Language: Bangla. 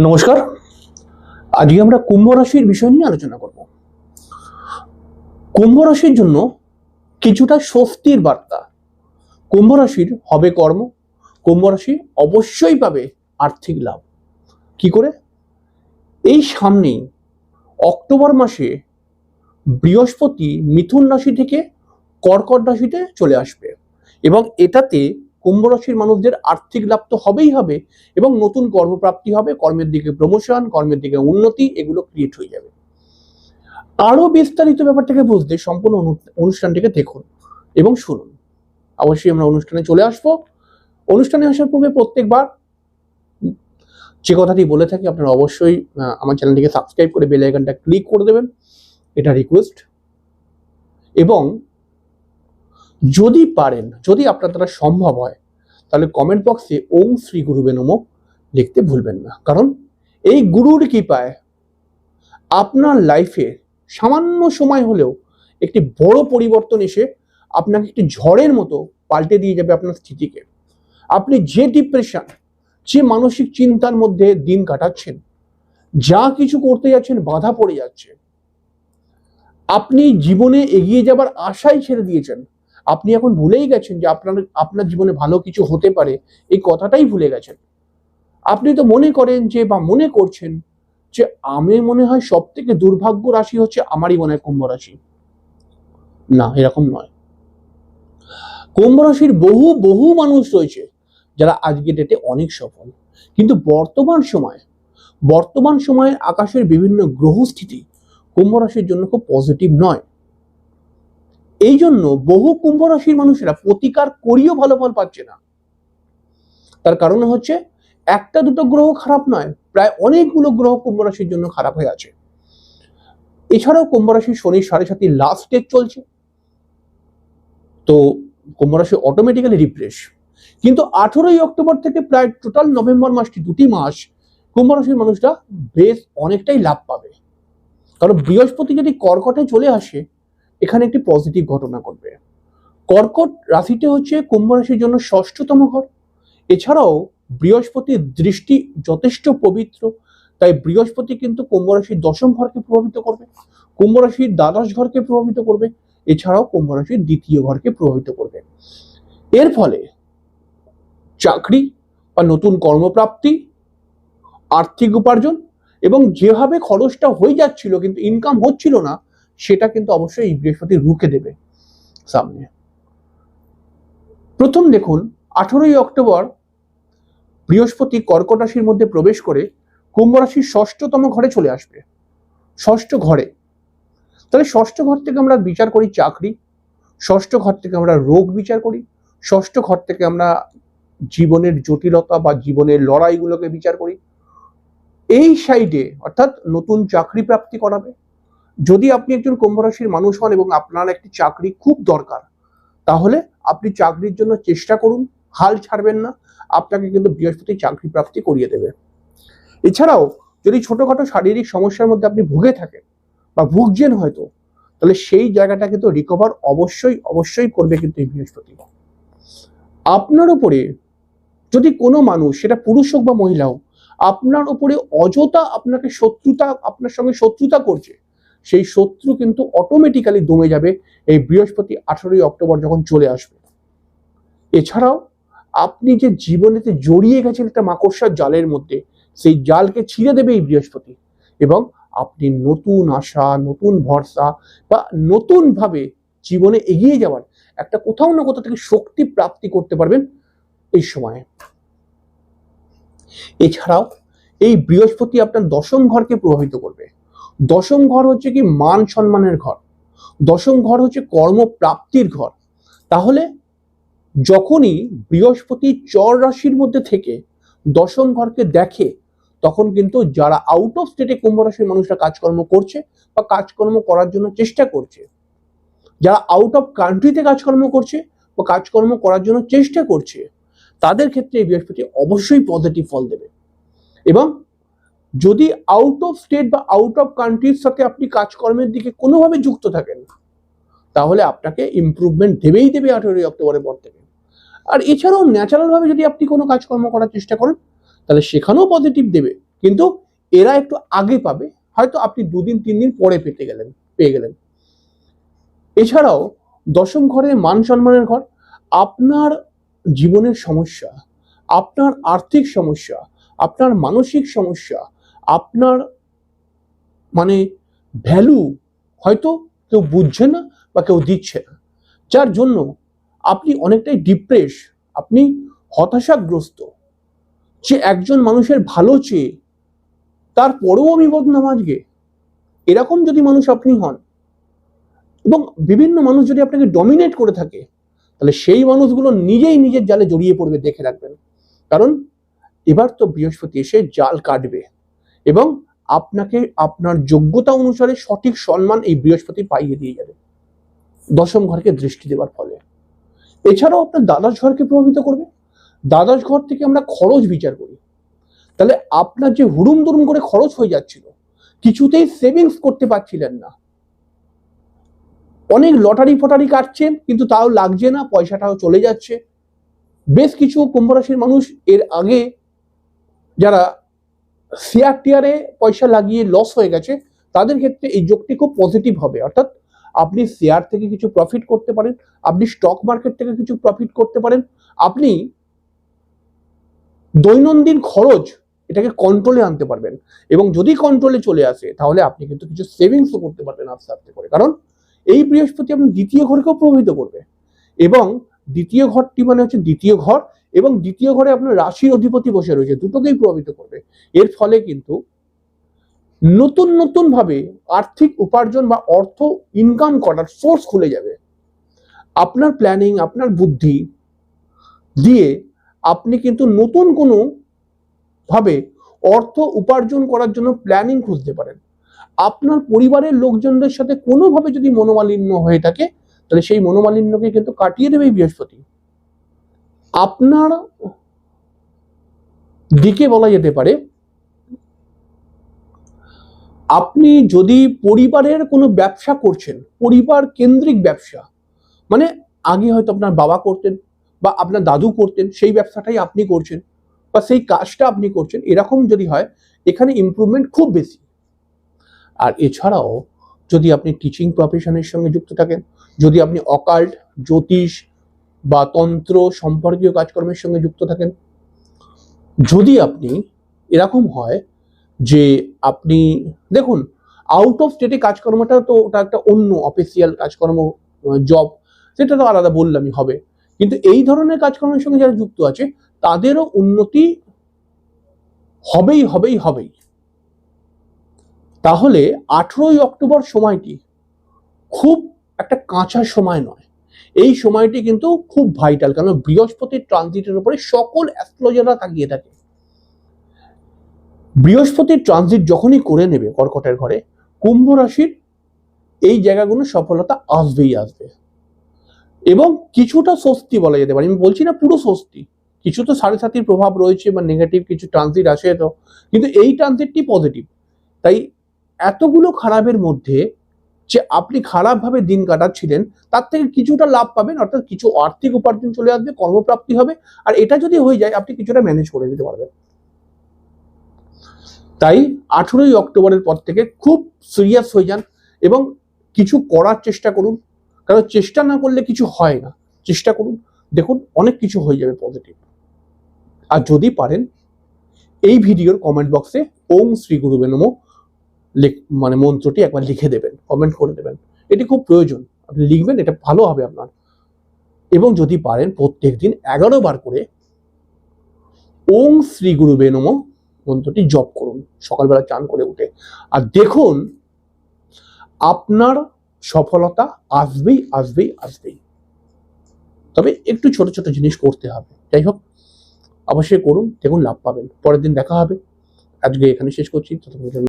নমস্কার। আজকে আমরা কুম্ভ রাশির বিষয় নিয়ে আলোচনা করব। কুম্ভ রাশির জন্য কিছুটা স্বস্তির বার্তা। কুম্ভ রাশির হবে কর্ম, কুম্ভ রাশি অবশ্যই পাবে আর্থিক লাভ। কি করে? এই সামনেই অক্টোবর মাসে বৃহস্পতি মিথুন রাশি থেকে কর্কট রাশিতে চলে আসবে এবং এটাতে কুম্ভ রাশির মানুষদের আর্থিক লাভ তো হবেই হবে এবং নতুন কর্মপ্রাপ্তি হবে, কর্মের দিকে প্রমোশন কর্মের দিকে উন্নতি, এগুলো ক্রিয়েট হয়ে যাবে। আরও বিস্তারিত ব্যাপারটাকে বুঝতে সম্পূর্ণ অনু- অনুষ্ঠানটিকে দেখুন এবং শুনুন। অবশ্যই আমরা অনুষ্ঠানে চলে আসব। অনুষ্ঠানে আসার পূর্বে প্রত্যেকবার যে কথাটি বলে থাকি, আপনারা অবশ্যই আমার চ্যানেলটিকে সাবস্ক্রাইব করে বেল আইকনটা ক্লিক করে দেবেন। এটা রিকোয়েস্ট এবং যদি পারেন, যদি আপনার দ্বারা সম্ভব হয়, তাহলে কমেন্ট বক্সে ওম শ্রী গুরুবে নমঃ লিখতে ভুলবেন না। কারণ এই গুরুর কৃপায় আপনার লাইফে সামান্য সময় হলেও একটি বড় পরিবর্তন এসে আপনাকে একটি ঝড়ের মতো পাল্টে দিয়ে যাবে আপনার স্থিতিকে। আপনি যে ডিপ্রেশন যে মানসিক চিন্তার মধ্যে দিন কাটাচ্ছেন, যা কিছু করতে যাচ্ছেন, বাধা পড়ে যাচ্ছে, আপনি জীবনে এগিয়ে যাবার আশাই ছেড়ে দিয়েছেন আপনি এখন ভুলেই গেছেন যে আপনার আপনার জীবনে ভালো কিছু হতে পারে, এই কথাটাই ভুলে গেছেন। আপনি তো মনে করেন যে বা মনে করছেন যে আমি মনে হয় সব থেকে দুর্ভাগ্য রাশি হচ্ছে আমারই মনে হয় কুম্ভ রাশি। না, এরকম নয়। কুম্ভ রাশির বহু বহু মানুষ রয়েছে যারা আজকে ডেটে অনেক সফল। কিন্তু বর্তমান সময়ে বর্তমান সময়ে আকাশের বিভিন্ন গ্রহস্থিতি কুম্ভ রাশির জন্য খুব পজিটিভ নয়। এই জন্য বহু কুম্ভ রাশির মানুষেরা প্রতিকার করিও ভালো ফল পাচ্ছে না। তার কারণ হচ্ছে, একটা দুটো গ্রহ খারাপ নয়, প্রায় অনেকগুলো গ্রহ কুম্ভ রাশির জন্য খারাপ হয়ে আছে। এছাড়াও কুম্ভ রাশির শনি সাড়ে সাতই লাস্ট স্টেজ চলছে। তো কুম্ভ রাশি অটোমেটিক্যালি রিফ্রেশ কিন্তু আঠেরোই অক্টোবর থেকে প্রায় টোটাল নভেম্বর মাসটি দুটি মাস, কুম্ভ রাশির মানুষরা বেশ অনেকটাই লাভ পাবে। কারণ বৃহস্পতি যদি কর্কটে চলে আসে এখানে একটি পজিটিভ ঘটনা ঘটবে। কর্কট রাশিতে হচ্ছে কুম্ভ রাশির জন্য ষষ্ঠতম ঘর। এছাড়াও বৃহস্পতির দৃষ্টি যথেষ্ট পবিত্র, তাই বৃহস্পতি কিন্তু কুম্ভ রাশির দশম ঘরকে প্রভাবিত করবে, কুম্ভ রাশির দ্বাদশ ঘরকে প্রভাবিত করবে, এছাড়াও কুম্ভ রাশির দ্বিতীয় ঘরকে প্রভাবিত করবে। এর ফলে চাকরি বা নতুন কর্মপ্রাপ্তি, আর্থিক উপার্জন এবং যেভাবে খরচটা হয়ে যাচ্ছিল কিন্তু ইনকাম হচ্ছিল না সেটা কিন্তু অবশ্যই বৃহস্পতি রুখে দেবে সামনে। প্রথম দেখুন, আঠেরোই অক্টোবর বৃহস্পতি কর্কট রাশির মধ্যে প্রবেশ করে কুম্ভ রাশির ষষ্ঠতম ঘরে চলে আসবে। ষষ্ঠ ঘরে। তাহলে ষষ্ঠ ঘর থেকে আমরা বিচার করি চাকরি, ষষ্ঠ ঘর থেকে আমরা রোগ বিচার করি, ষষ্ঠ ঘর থেকে আমরা জীবনের জটিলতা বা জীবনের লড়াইগুলোকে বিচার করি। এই সাইডে অর্থাৎ নতুন চাকরি প্রাপ্তি করাবে। যদি আপনি একজন কুম্ভ রাশির মানুষ হন এবং আপনার একটি চাকরি খুব দরকার, তাহলে আপনি চাকরির জন্য চেষ্টা করুন, হাল ছাড়বেন না, আপনাকে কিন্তু বৃহস্পতি চাকরি প্রাপ্তি করিয়ে দেবে। এছাড়াও যদি ছোটখাটো শারীরিক সমস্যার মধ্যে আপনি ভুগে থাকেন বা ভুগছেন হয়তো, তাহলে সেই জায়গাটা কিন্তু রিকভার অবশ্যই অবশ্যই করবে কিন্তু এই বৃহস্পতি। আপনার উপরে যদি কোনো মানুষ, সেটা পুরুষ হোক বা মহিলা হোক, আপনার উপরে অযথা আপনাকে শত্রুতা, আপনার সঙ্গে শত্রুতা করছে সেই শত্রু কিন্তু অটোমেটিক্যালি দমে যাবে এই বৃহস্পতি আঠারোই অক্টোবর যখন চলে আসবে। এছাড়াও আপনি যে জীবনেতে জড়িয়ে গেছেন একটা মাকড়সার জালের মধ্যে, সেই জালকে ছিঁড়ে দেবে এই বৃহস্পতি এবং আপনি নতুন আশা, নতুন ভরসা বা নতুন ভাবে জীবনে এগিয়ে যাওয়ার একটা কোথাও না কোথাও থেকে শক্তি প্রাপ্তি করতে পারবেন এই সময়ে। এছাড়াও এই বৃহস্পতি আপনার দশম ঘরকে প্রভাবিত করবে। দশম ঘর হচ্ছে কি মান সম্মানের ঘর। দশম ঘর হচ্ছে কর্মপ্রাপ্তির ঘর। তাহলে যখনই বৃহস্পতি চর রাশির মধ্যে থেকে দশম ঘরকে দেখে, তখন কিন্তু যারা আউট অফ স্টেটে কুম্ভ রাশির মানুষরা কাজকর্ম করছে বা কাজকর্ম করার জন্য চেষ্টা করছে, যারা আউট অফ কান্ট্রিতে কাজকর্ম করছে বা কাজকর্ম করার জন্য চেষ্টা করছে, তাদের ক্ষেত্রে এই বৃহস্পতি অবশ্যই পজিটিভ ফল দেবে। এবং যদি আউট অফ স্টেট বা আউট অফ কান্ট্রির সাথে আপনি কাজকর্মের দিকে কোনোভাবে যুক্ত থাকেন, তাহলে আপনাকে ইমপ্রুভমেন্ট দেবেই দেবে আঠেরোই অক্টোবরের পর থেকে। আর এছাড়াও ন্যাচারালভাবে যদি আপনি কোনো কাজকর্ম করার চেষ্টা করেন, তাহলে সেখানেও পজিটিভ দেবে। কিন্তু এরা একটু আগে পাবে, হয়তো আপনি দুদিন তিন দিন পরে পেতে গেলেন, পেয়ে গেলেন। এছাড়াও দশম ঘরে মান সম্মানের ঘর, আপনার জীবনের সমস্যা, আপনার আর্থিক সমস্যা, আপনার মানসিক সমস্যা আপনার মানে ভ্যালু হয়তো কেউ বুঝছে না বা কেউ দিচ্ছে না। যার জন্য আপনি অনেকটাই ডিপ্রেস আপনি হতাশাগ্রস্ত যে একজন মানুষের ভালো চেয়ে তারপরেও আমি বদনাম আজকে। এরকম যদি মানুষ আপনি হন এবং বিভিন্ন মানুষ যদি আপনাকে ডমিনেট করে থাকে, তাহলে সেই মানুষগুলো নিজেই নিজের জালে জড়িয়ে পড়বে, দেখে রাখবেন। কারণ এবার তো বৃহস্পতি এসে জাল কাটবে। এবং আপনাকে আপনার যোগ্যতা অনুসারে সঠিক সম্মান এই বৃহস্পতি পাইয়ে দিয়ে যাবে। দশম ঘরকে দৃষ্টি দেওয়ার ফলে। এছাড়াও আপনার দ্বাদশ ঘরকে প্রভাবিত করবে। দ্বাদশ ঘর থেকে আমরা খরচ বিচার করি। তাহলে আপনার যে হুড়ুম দুরুম করে খরচ হয়ে যাচ্ছিল, কিছুতেই সেভিংস করতে পারছিলেন না। অনেক লটারি ফটারি কাটছেন কিন্তু তাও লাগছে না, পয়সাটাও চলে যাচ্ছে। বেশ কিছু কুম্ভ রাশির মানুষ এর আগে যারা শেয়ার টিয়ারে পয়সা লাগিয়ে লস হয়ে গেছে, তাদের ক্ষেত্রে এই যোগটি খুব পজিটিভ হবে। অর্থাৎ আপনি শেয়ার থেকে কিছু প্রফিট করতে পারেন, আপনি স্টক মার্কেট থেকে কিছু প্রফিট করতে পারেন, আপনি দৈনন্দিন খরচ এটাকে কন্ট্রোলে আনতে পারবেন। এবং যদি কন্ট্রোলে চলে আসে, তাহলে আপনি কিন্তু কিছু সেভিংসও করতে পারবেন আস্তে আস্তে করে। কারণ এই বৃহস্পতি আপনি দ্বিতীয় ঘরকেও প্রভাবিত করবে। এবং দ্বিতীয় ঘরটি মানে হচ্ছে দ্বিতীয় ঘর এবং দ্বিতীয় ঘরে আপনার রাশির অধিপতি বসে রয়েছে, দুটোকেই প্রভাবিত করবে। এর ফলে কিন্তু নতুন নতুন ভাবে আর্থিক উপার্জন বা অর্থ ইনকাম করার সোর্স খুলে যাবে। আপনার প্ল্যানিং আপনার বুদ্ধি দিয়ে আপনি কিন্তু নতুন কোনো ভাবে অর্থ উপার্জন করার জন্য প্ল্যানিং খুঁজতে পারেন। আপনার পরিবারের লোকজনদের সাথে কোনোভাবে যদি মনোমালিন্য হয়ে থাকে, তাহলে সেই মনোমালিন্যকে কিন্তু কাটিয়ে দেবে বৃহস্পতি। আপনার দিকে বলা যেতে পারে, আপনি যদি পরিবারের কোনো ব্যবসা করছেন, পরিবার কেন্দ্রিক ব্যবসা মানে আগে হয়তো আপনার বাবা করতেন বা আপনার দাদু করতেন, সেই ব্যবসাটাই আপনি করছেন বা সেই কাজটা আপনি করছেন, এরকম যদি হয়, এখানে ইমপ্রুভমেন্ট খুব বেশি। আর এছাড়াও যদি আপনি টিচিং প্রফেশনের সঙ্গে যুক্ত থাকেন, যদি আপনি অকাল্ট জ্যোতিষ বা তন্ত্র সম্পর্কীয় কাজকর্মের সঙ্গে যুক্ত থাকেন। যদি আপনি এরকম হয় যে আপনি, দেখুন আউট অফ স্টেটে কাজকর্মটা তো ওটা একটা অন্য অফিসিয়াল কাজকর্ম জব সেটা তো আলাদা বললামই হবে। কিন্তু এই ধরনের কাজকর্মের সঙ্গে যারা যুক্ত আছে, তাদেরও উন্নতি হবেই হবেই হবেই। তাহলে আঠেরোই অক্টোবর সময়টি খুব একটা কাঁচা সময় নয়। এই সময়টি কিন্তু খুব ভাইটাল কারণ বৃহস্পতির ট্রানজিটের উপরে সকল অ্যাস্ট্রোলজাররা তাকিয়ে থাকে। বৃহস্পতির ট্রানজিট যখনই করে নেবে কর্কটের ঘরে, কুম্ভ রাশির এই জায়গাগুলো সফলতা আসবেই আসবে। এবং কিছুটা স্বস্তি বলা যেতে পারে। আমি বলছি না পুরো স্বস্তি, কিছু তো সাড়ে সাতির প্রভাব রয়েছে বা নেগেটিভ কিছু ট্রানজিট আসে তো, কিন্তু এই ট্রানজিটটি পজিটিভ তাই এতগুলো খারাপের মধ্যে যে আপনি খারাপভাবে দিন কাটাচ্ছিলেন, তার থেকে কিছুটা লাভ পাবেন, অর্থাৎ কিছু আর্থিক উপার্জন চলে আসবে, কর্মপ্রাপ্তি হবে, আর এটা যদি হয়ে যায়, আপনি কিছুটা ম্যানেজ করে দিতে পারবেন। তাই আঠেরোই অক্টোবরের পর থেকে খুব সিরিয়াস হয়ে যান এবং কিছু করার চেষ্টা করুন। কারণ চেষ্টা না করলে কিছু হয় না। চেষ্টা করুন। দেখুন, অনেক কিছু হয়ে যাবে পজিটিভ আর যদি পারেন, এই ভিডিওর কমেন্ট বক্সে ওম শ্রী গুরুবে নমঃ। মানে মন্ত্রটি একবার লিখে দেবেন কমেন্ট করে দেবেন। এটি খুব প্রয়োজন। আপনি লিখবেন, এটা ভালো হবে আপনার। এবং যদি পারেন, প্রত্যেক দিন এগারো বার করে ওম শ্রী গুরুবে নম মন্ত্রটি জপ করুন, সকালবেলা চান করে উঠে। আর দেখুন, আপনার সফলতা আসবেই আসবেই আসবেই। তবে একটু ছোট ছোট জিনিস করতে হবে। যাই হোক, অবশ্যই করুন, দেখুন লাভ পাবেন। পরের দিন দেখা হবে। আজকে এখানে শেষ করছি। ততক্ষণ